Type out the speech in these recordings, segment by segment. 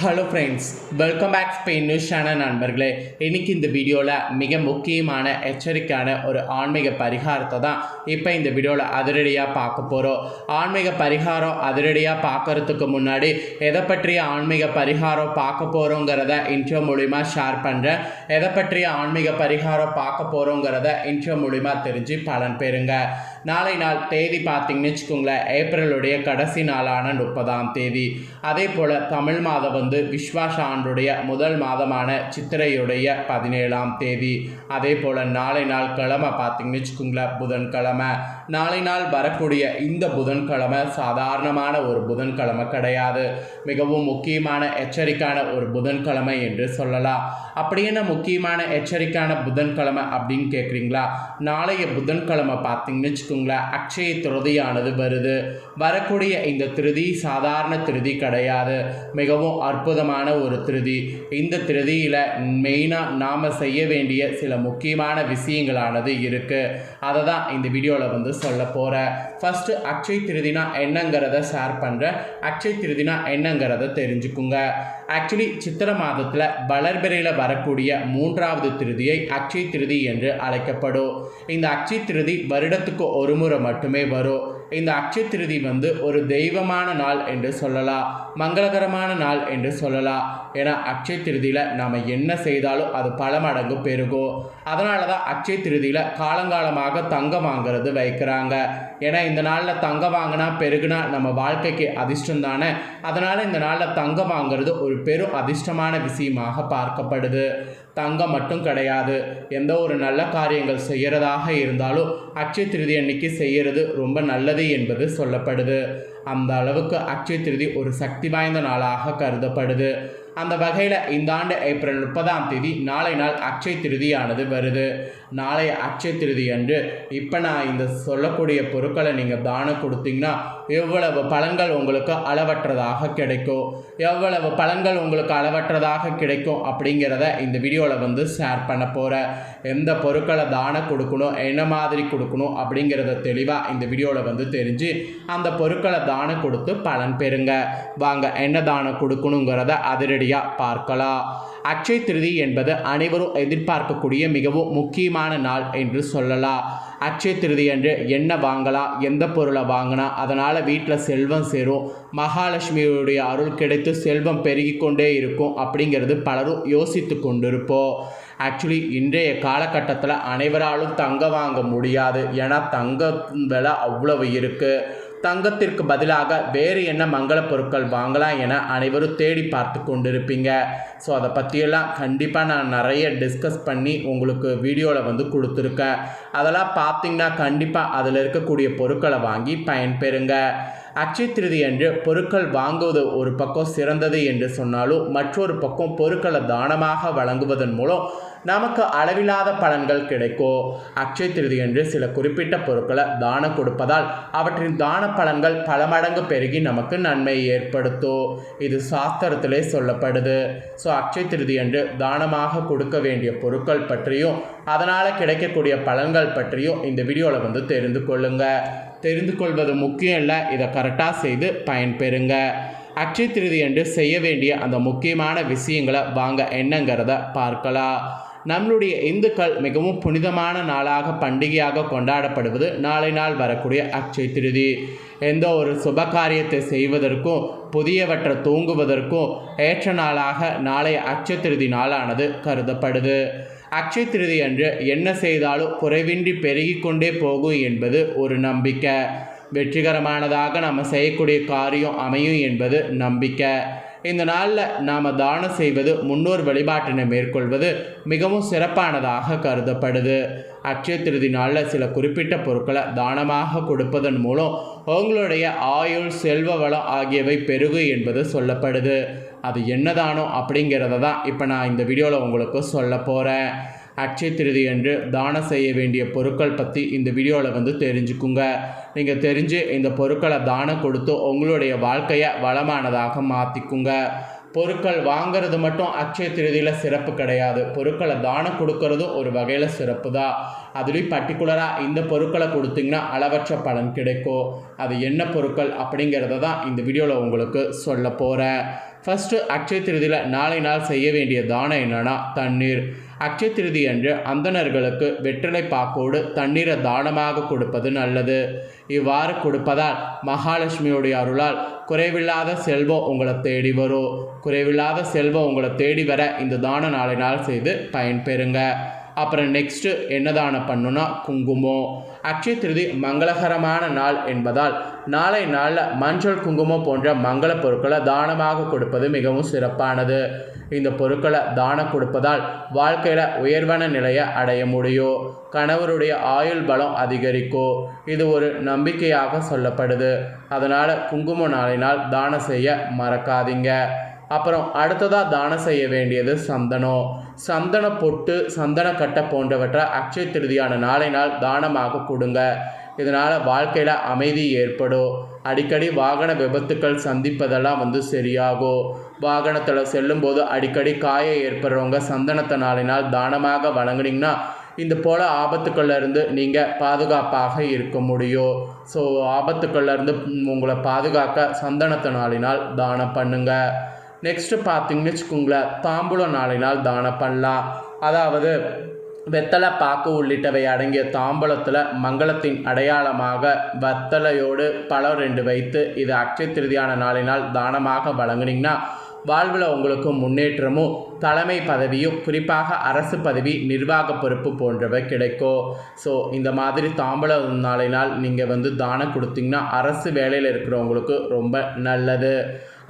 Hello friends welcome back Spain news channel நண்பர்களே. இன்றைக்கி இந்த வீடியோவில் மிக முக்கியமான எச்சரிக்கையான ஒரு ஆன்மீக பரிகாரத்தை தான் இப்போ இந்த வீடியோவில் அதிரடியாக பார்க்க போகிறோம் ஆன்மீக பரிகாரம் அதிரடியாக பார்க்கறதுக்கு முன்னாடி எதை பற்றிய ஆன்மீக பரிகாரம் பார்க்க போகிறோங்கிறத இன்ட்ரோ மூலிமா ஷேர் பண்ணுறேன் எதை பற்றிய ஆன்மீக பரிகாரம் பார்க்க போகிறோங்கிறத இன்ட்ரோ மூலிமா தெரிஞ்சு பலன் பெறுங்க. நாளை நாள் தேதி பார்த்தீங்கன்னு வச்சுக்கோங்களேன் ஏப்ரலுடைய கடைசி நாளான முப்பதாம் தேதி. அதே போல் தமிழ் மாதம் வந்து விஸ்வாச ஆண்டுடைய முதல் மாதமான சித்திரையுடைய பதினேழாம் தேதி. அதே போல் நாளை நாள் கிழமை பார்த்தீங்கன்னு வச்சுக்கோங்களேன் புதன்கிழமை. நாளை நாள் வரக்கூடிய இந்த புதன்கிழமை சாதாரணமான ஒரு புதன்கிழமை கிடையாது. மிகவும் முக்கியமான எச்சரிக்கையான ஒரு புதன்கிழமை என்று சொல்லலாம். அப்படி என்ன முக்கியமான எச்சரிக்கையான புதன்கிழமை அப்படின்னு கேட்குறீங்களா நாளைய புதன்கிழமை பார்த்தீங்கன்னு வச்சுக்கோங்களேன் அக்ஷய திருதியானது வருது. வரக்கூடிய இந்த திருதி சாதாரண திருதி கிடையாது. மிகவும் அற்புதமான ஒரு திருதி. இந்த திருதியில் மெயினாக நாம் செய்ய வேண்டிய சில முக்கியமான விஷயங்களானது இருக்குது அதை தான் இந்த வீடியோவில் வந்து சொல்ல போகிறேன் ஃபஸ்ட்டு அக்ஷய் திருதினா என்னங்கிறத ஷேர் பண்ணுறேன் அக்ஷய் திருதினா என்னங்கிறத தெரிஞ்சுக்குங்க. ஆக்சுவலி சித்திர மாதத்தில் வளர்பிறையில் வரக்கூடிய மூன்றாவது திருதியை அக்ஷய் திருதி என்று அழைக்கப்படும். இந்த அக்ஷய் திருதி வருடத்துக்கு ஒரு முறை மட்டுமே வரும். இந்த அக்ஷய திருதி வந்து ஒரு தெய்வமான நாள் என்று சொல்லலாம் மங்களகரமான நாள் என்று சொல்லலாம் ஏன்னா அக்ஷய திருதியில் நாம் என்ன செய்தாலும் அது பல மடங்கு பெருகும். அதனால தான் அக்ஷய திருதியில் காலங்காலமாக தங்கம் வாங்குறது வைக்கிறாங்க. ஏன்னா இந்த நாளில் தங்கம் வாங்கினா பெருகுனா நம்ம வாழ்க்கைக்கு அதிர்ஷ்டம் தானே? அதனால் இந்த நாளில் தங்கம் வாங்குறது ஒரு பெரும் அதிர்ஷ்டமான விஷயமாக பார்க்கப்படுது. தங்கம் மட்டும் கிடையாது. எந்த ஒரு நல்ல காரியங்கள் செய்கிறதாக இருந்தாலும் அக்ஷய திருதி அன்னைக்கு செய்கிறது ரொம்ப நல்லது என்பது சொல்லப்படுது. அந்த அளவுக்கு அக்ஷய திருதி ஒரு சக்தி வாய்ந்த நாளாக கருதப்படுது. அந்த வகையில் இந்த ஆண்டு ஏப்ரல் முப்பதாம் தேதி நாளை நாள் அக்ஷய திருதியானது வருது. நாளைய அக்ஷய திருதி அன்று இப்போ நான் இந்த சொல்லக்கூடிய பொருட்களை நீங்கள் தானம் கொடுத்தீங்கன்னா எவ்வளவு பலன்கள் உங்களுக்கு அளவற்றதாக கிடைக்கும். எவ்வளவு பலன்கள் உங்களுக்கு அளவற்றதாக கிடைக்கும் அப்படிங்கிறத இந்த வீடியோவில் வந்து ஷேர் பண்ண போகிறேன் எந்த பொருட்களை தானம் கொடுக்கணும் என்ன மாதிரி கொடுக்கணும் அப்படிங்கிறத தெளிவாக இந்த வீடியோவில் வந்து தெரிஞ்சு அந்த பொருட்களை தானம் கொடுத்து பலன் பெறுங்க. வாங்க என்ன தானம் கொடுக்கணுங்கிறத அதிரடி அதிரடியாக பார்க்கலாம் அக்ஷய திருதி என்பது அனைவரும் எதிர்பார்க்கக்கூடிய மிகவும் முக்கியமான நாள் என்று சொல்லலாம் அக்ஷய திருதி என்று என்ன வாங்கலாம் எந்த பொருளை வாங்கினா அதனால் வீட்டில் செல்வம் சேரும். மகாலட்சுமியுடைய அருள் கிடைத்து செல்வம் பெருகி கொண்டே இருக்கும் அப்படிங்கிறது பலரும் யோசித்து கொண்டிருப்போம் ஆக்சுவலி இன்றைய காலகட்டத்தில் அனைவராலும் தங்க வாங்க முடியாது. ஏன்னா தங்க விலை அவ்வளவு இருக்குது தங்கத்திற்கு பதிலாக வேறு என்ன மங்கள பொருட்கள் வாங்கலாம் என அனைவரும் தேடி பார்த்து கொண்டிருப்பீங்க. ஸோ அதை பற்றியெல்லாம் கண்டிப்பாக நான் நிறைய டிஸ்கஸ் பண்ணி உங்களுக்கு வீடியோவில் வந்து கொடுத்துருக்கேன். அதெல்லாம் பார்த்திங்கன்னா கண்டிப்பாக அதில் இருக்கக்கூடிய பொருட்களை வாங்கி பயன்பெறுங்க. அக்ஷய திருதி என்று பொருட்கள் வாங்குவது ஒரு பக்கம் சிறந்தது என்று சொன்னாலும் மற்றொரு பக்கம் பொருட்களை தானமாக வழங்குவதன் மூலம் நமக்கு அளவில்லாத பலன்கள் கிடைக்கும் அக்ஷய திருதி என்று சில குறிப்பிட்ட பொருட்களை தானம் கொடுப்பதால் அவற்றின் தான பலன்கள் பல மடங்கு பெருகி நமக்கு நன்மை ஏற்படுத்தும் இது சாஸ்திரத்திலே சொல்லப்படுது. ஸோ அக்ஷய திருதி என்று தானமாக கொடுக்க வேண்டிய பொருட்கள் பற்றியும் அதனால் கிடைக்கக்கூடிய பலன்கள் பற்றியும் இந்த வீடியோவில் வந்து தெரிந்து கொள்ளுங்கள் தெரிந்து கொள்வது முக்கியம் இல்லை இதை கரெக்டாக செய்து பயன்பெறுங்க. அக்ஷய திருதி என்று செய்ய வேண்டிய அந்த முக்கியமான விஷயங்களை வாங்க என்னங்கிறத பார்க்கலாம். நம்மளுடைய இந்துக்கள் மிகவும் புனிதமான நாளாக பண்டிகையாக கொண்டாடப்படுவது நாளை நாள் வரக்கூடிய அக்ஷய திருதி. எந்த ஒரு சுப காரியத்தை செய்வதற்கும் புதியவற்றை தூங்குவதற்கும் ஏற்ற நாளாக நாளைய அக்ஷய திருதி நாளானது கருதப்படுது. அக்ஷய திருதி அன்று என்ன செய்தாலும் குறைவின்றி பெருகி கொண்டே போகும் என்பது ஒரு நம்பிக்கை. வெற்றிகரமானதாக நம்ம செய்யக்கூடிய காரியம் அமையும் என்பது நம்பிக்கை. இந்த நாளில் நாம் தானம் செய்வது முன்னோர் வழிபாட்டினை மேற்கொள்வது மிகவும் சிறப்பானதாக கருதப்படுது. அக்ஷய திருதி நாளில் சில குறிப்பிட்ட பொருட்களை தானமாக கொடுப்பதன் மூலம் உங்களுடைய ஆயுள் செல்வ வளம் ஆகியவை பெருகு என்பது சொல்லப்படுது. அது என்னதானோ அப்படிங்கிறத தான் இப்போ நான் இந்த வீடியோவில் உங்களுக்கு சொல்ல போகிறேன் அக்ஷய திருதி என்று தானம் செய்ய வேண்டிய பொருட்கள் பற்றி இந்த வீடியோவில் வந்து தெரிஞ்சுக்குங்க. நீங்கள் தெரிஞ்சு இந்த பொருட்களை தானம் கொடுத்து உங்களுடைய வாழ்க்கையை வளமானதாக மாற்றிக்குங்க பொருட்கள் வாங்கிறது மட்டும் அக்ஷய திருதியில் சிறப்பு கிடையாது. பொருட்களை தானம் கொடுக்கறதும் ஒரு வகையில் சிறப்பு தான் அதுலேயும் பர்டிகுலராக இந்த பொருட்களை கொடுத்தீங்கன்னா அளவற்ற பலன் கிடைக்கும். அது என்ன பொருட்கள் அப்படிங்கிறத தான் இந்த வீடியோவில் உங்களுக்கு சொல்ல போகிறேன் ஃபஸ்ட்டு அக்ஷய திருதியில் நாளை நாள் செய்ய வேண்டிய தானம் என்னென்னா தண்ணீர். அக்ஷய திருதி அன்று அந்தணர்களுக்கு வெற்றிலை பாக்கோடு தண்ணீரை தானமாக கொடுப்பது நல்லது. இவ்வாறு கொடுப்பதால் மகாலட்சுமியுடைய அருளால் குறைவில்லாத செல்வம் உங்களை தேடி வரும். குறைவில்லாத செல்வம் உங்களை தேடி வர இந்த தான நாளை நாள் செய்து பயன்பெறுங்க. அப்புறம் நெக்ஸ்ட்டு என்ன தானம் பண்ணுன்னா குங்குமம். அக்ஷய திருதி மங்களகரமான நாள் என்பதால் நாளை நாளில் மஞ்சள் குங்குமம் போன்ற மங்கள பொருட்களை தானமாக கொடுப்பது மிகவும் சிறப்பானது. இந்த பொருட்களை தானம் கொடுப்பதால் வாழ்க்கையில் உயர்வான நிலையை அடைய முடியும். கணவருடைய ஆயுள் பலம் அதிகரிக்கும். இது ஒரு நம்பிக்கையாக சொல்லப்படுது. அதனால் குங்கும நாளினால் தானம் செய்ய மறக்காதீங்க. அப்புறம் அடுத்ததாக தானம் செய்ய வேண்டியது சந்தனம். சந்தன பொட்டு சந்தன கட்டை போன்றவற்றை அக்ஷய திருதியான நாளை நாள் தானமாக கொடுங்க. இதனால் வாழ்க்கையில் அமைதி ஏற்படும். அடிக்கடி வாகன விபத்துக்கள் சந்திப்பதெல்லாம் வந்து சரியாகும். வாகனத்தில் செல்லும்போது அடிக்கடி காய ஏற்படுறவங்க சந்தனத்தை நாளினால் தானமாக வழங்குனீங்கன்னா இந்த போல் ஆபத்துக்கள்லேருந்து நீங்கள் பாதுகாப்பாக இருக்க முடியும். ஸோ ஆபத்துக்கள்லேருந்து உங்களை பாதுகாக்க சந்தனத்தை நாளினால் தானம் பண்ணுங்கள் நெக்ஸ்ட்டு பார்த்தீங்கன்னு வச்சுக்கோங்களேன் தாம்பூலம் நாளினால் தானம் பண்ணலாம். அதாவது வெத்தலை பாக்கு உள்ளிட்டவை அடங்கிய தாம்பூலத்தில் மங்களத்தின் அடையாளமாக வத்தலையோடு பழம் ரெண்டு வைத்து இது அக்ஷய திருதியான நாளினால் தானமாக வழங்குனீங்கன்னா வாழ்வில் உங்களுக்கு முன்னேற்றமும் தலைமை பதவியும் குறிப்பாக அரசு பதவி நிர்வாக பொறுப்பு போன்றவை கிடைக்கும். ஸோ இந்த மாதிரி தாம்பழ நாளினால் நீங்கள் வந்து தானம் கொடுத்தீங்கன்னா அரசு வேலையில் இருக்கிறவங்களுக்கு ரொம்ப நல்லது.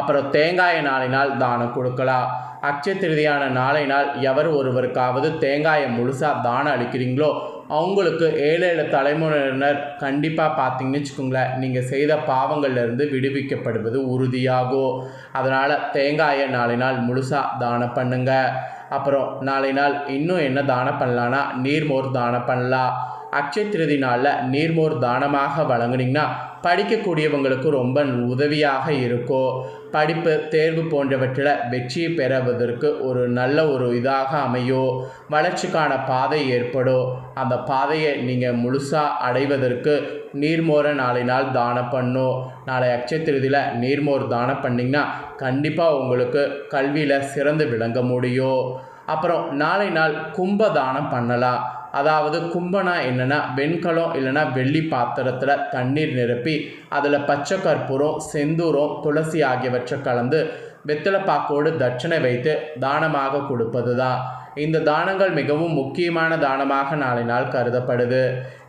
அப்புறம் தேங்காய நாளினால் தானம் கொடுக்கலாம். அக்ஷய திருதியான நாளை நாள் எவர் ஒருவருக்காவது தேங்காயை முழுசாக தானம் அளிக்கிறீங்களோ அவங்களுக்கு ஏழு ஏழு தலைமுறையினர் கண்டிப்பாக பார்த்தீங்கன்னு வச்சுக்கோங்களேன். நீங்கள் செய்த பாவங்கள்லேருந்து விடுவிக்கப்படுவது உறுதியாகும். அதனால் தேங்காயை நாளை நாள் முழுசாக தானம் பண்ணுங்கள் அப்புறம் நாளை நாள் இன்னும் என்ன தானம் பண்ணலான்னா நீர்மோர் தானம் பண்ணலாம். அக்ஷய திருதி நாளில் நீர்மோர் தானமாக வழங்குனீங்கன்னா படிக்கக்கூடியவங்களுக்கு ரொம்ப உதவியாக இருக்கும் படிப்பு தேர்வு போன்றவற்றில் வெற்றி பெறுவதற்கு ஒரு நல்ல ஒரு இதாக அமையும் வளர்ச்சிக்கான பாதை ஏற்படும் அந்த பாதையை நீங்கள் முழுசாக அடைவதற்கு நீர்மோரை நாளை நாள் தானம் பண்ணும் நாளை அக்ஷய திருதியில் நீர்மோர் தானம் பண்ணிங்கன்னா கண்டிப்பாக உங்களுக்கு கல்வியில் சிறந்து விளங்க முடியும் அப்புறம் நாளை நாள் கும்ப தானம் பண்ணலாம். அதாவது கும்பனா என்னென்னா வெண்கலம் இல்லைன்னா வெள்ளி பாத்திரத்தில் தண்ணீர் நிரப்பி அதில் பச்சை கற்பூரம் செந்தூரம் துளசி ஆகியவற்றை கலந்து வெத்தலைப்பாக்கோடு தட்சணை வைத்து தானமாக கொடுப்பது தான் இந்த தானங்கள் மிகவும் முக்கியமான தானமாக நாளை நாள் கருதப்படுது.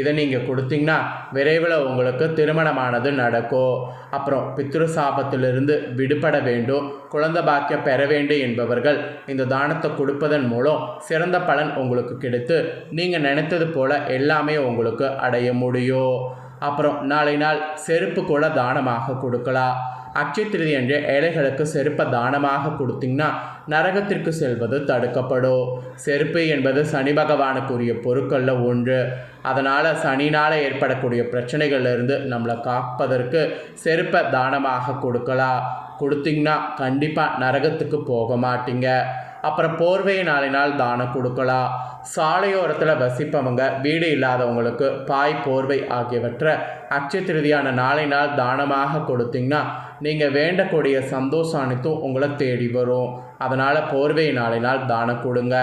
இதை நீங்கள் கொடுத்தீங்கன்னா விரைவில் உங்களுக்கு திருமணமானது நடக்கும். அப்புறம் பித்ரு சாபத்திலிருந்து விடுபட வேண்டும். குழந்தை பாக்கியம் பெற வேண்டும் என்பவர்கள் இந்த தானத்தை கொடுப்பதன் மூலம் சிறந்த பலன் உங்களுக்கு கிடைத்து நீங்கள் நினைத்தது போல் எல்லாமே உங்களுக்கு அடைய முடியும். அப்புறம் நாளை நாள் செருப்பு கூட தானமாக கொடுக்கலாம். அக்ஷய திருதி அன்று ஏழைகளுக்கு செருப்பை தானமாக கொடுத்தீங்கன்னா நரகத்திற்கு செல்வது தடுக்கப்படும். செருப்பு என்பது சனி பகவானுக்குரிய பொருட்களில் ஒன்று. அதனால் சனினால் ஏற்படக்கூடிய பிரச்சனைகள்லேருந்து நம்மளை காப்பதற்கு செருப்பை தானமாக கொடுக்கலாம். கொடுத்தீங்கன்னா கண்டிப்பாக நரகத்துக்கு போக மாட்டீங்க. அப்புறம் போர்வை நாளினால் தானம் கொடுக்கலாம். சாலையோரத்தில் வசிப்பவங்க வீடு இல்லாதவங்களுக்கு பாய் போர்வை ஆகியவற்றை அச்சய திருதியான நாளை நாள் தானமாக கொடுத்தீங்கன்னா நீங்கள் வேண்டக்கூடிய சந்தோஷம் அனைத்தும் உங்களை தேடி வரும். அதனால் போர்வை நாளினால் தானம் கொடுங்க.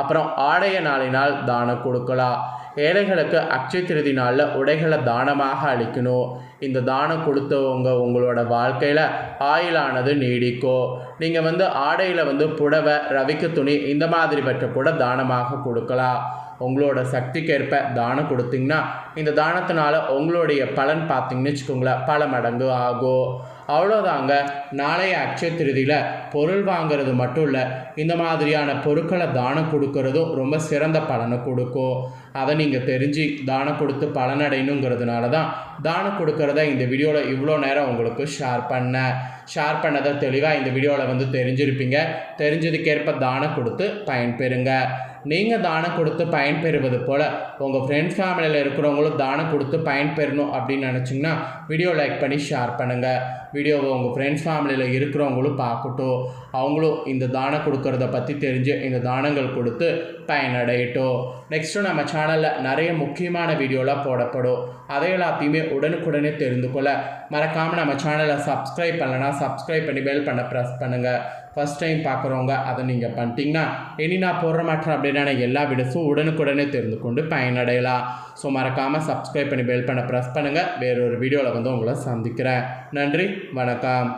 அப்புறம் ஆடைய நாளினால் தானம் கொடுக்கலாம். ஏழைகளுக்கு அக்ஷய திருதி நாளில் உடைகளை தானமாக அளிக்கணும். இந்த தானம் கொடுத்தவங்க உங்களோட வாழ்க்கையில் ஆயிலானது நீடிக்கும் நீங்கள் வந்து ஆடையில் வந்து புடவை ரவிக்கு துணி இந்த மாதிரி பற்ற கூட தானமாக கொடுக்கலாம். உங்களோட சக்திக்கேற்ப தானம் கொடுத்தீங்கன்னா இந்த தானத்தினால உங்களுடைய பலன் பார்த்தீங்கன்னு வச்சுக்கோங்களேன் பல மடங்கு ஆகும். அவ்வளோதாங்க நாளைய அக்ஷய திருதியில் பொருள் வாங்குறது மட்டும் இல்லை இந்த மாதிரியான பொருட்களை தானம் கொடுக்கறதும் ரொம்ப சிறந்த பலனை கொடுக்கும். அதை நீங்கள் தெரிஞ்சு தானம் கொடுத்து பலனடையணுங்கிறதுனால தான் தானம் கொடுக்கறத இந்த வீடியோவில் இவ்வளோ நேரம் உங்களுக்கு ஷேர் பண்ணேன். ஷேர் பண்ணதை தெளிவாக இந்த வீடியோவில் வந்து தெரிஞ்சிருப்பீங்க. தெரிஞ்சதுக்கேற்ப தானம் கொடுத்து பயன்பெறுங்க. நீங்கள் தானம் கொடுத்து பயன்பெறுவது போல் உங்கள் ஃப்ரெண்ட்ஸ் ஃபேமிலியில் இருக்கிறவங்களும் தானம் கொடுத்து பயன்பெறணும் அப்படின்னு நினச்சிங்கன்னா வீடியோ லைக் பண்ணி ஷேர் பண்ணுங்கள் வீடியோவை உங்கள் ஃப்ரெண்ட்ஸ் ஃபேமிலியில் இருக்கிறவங்களும் பார்க்கட்டும். அவங்களும் இந்த தானம் கொடுக்கறத பற்றி தெரிஞ்சு இந்த தானங்கள் கொடுத்து பயனடையட்டும். நெக்ஸ்ட்டு நம்ம சேனலில் நிறைய முக்கியமான வீடியோலாம் போடப்படும். அதை எல்லாத்தையுமே உடனுக்குடனே தெரிந்து கொள்ள. மறக்காமல் நம்ம சேனலை சப்ஸ்கிரைப் பண்ணலன்னா சப்ஸ்கிரைப் பண்ணி பெல் பண்ண ப்ரெஸ் பண்ணுங்கள் ஃபஸ்ட் டைம் பார்க்குறவங்க அதை நீங்கள் பண்ணிட்டீங்கன்னா இனி நான் போடுற மாற்றம் அப்படின்னா எல்லா வீடியோஸும் உடனுக்குடனே தெரிந்து கொண்டு பயனடையலாம். ஸோ மறக்காமல் சப்ஸ்கிரைப் பண்ணி பெல் பண்ண ப்ரெஸ் பண்ணுங்கள் வேறொரு வீடியோவில் வந்து உங்களை சந்திக்கிறேன். நன்றி வணக்கம்.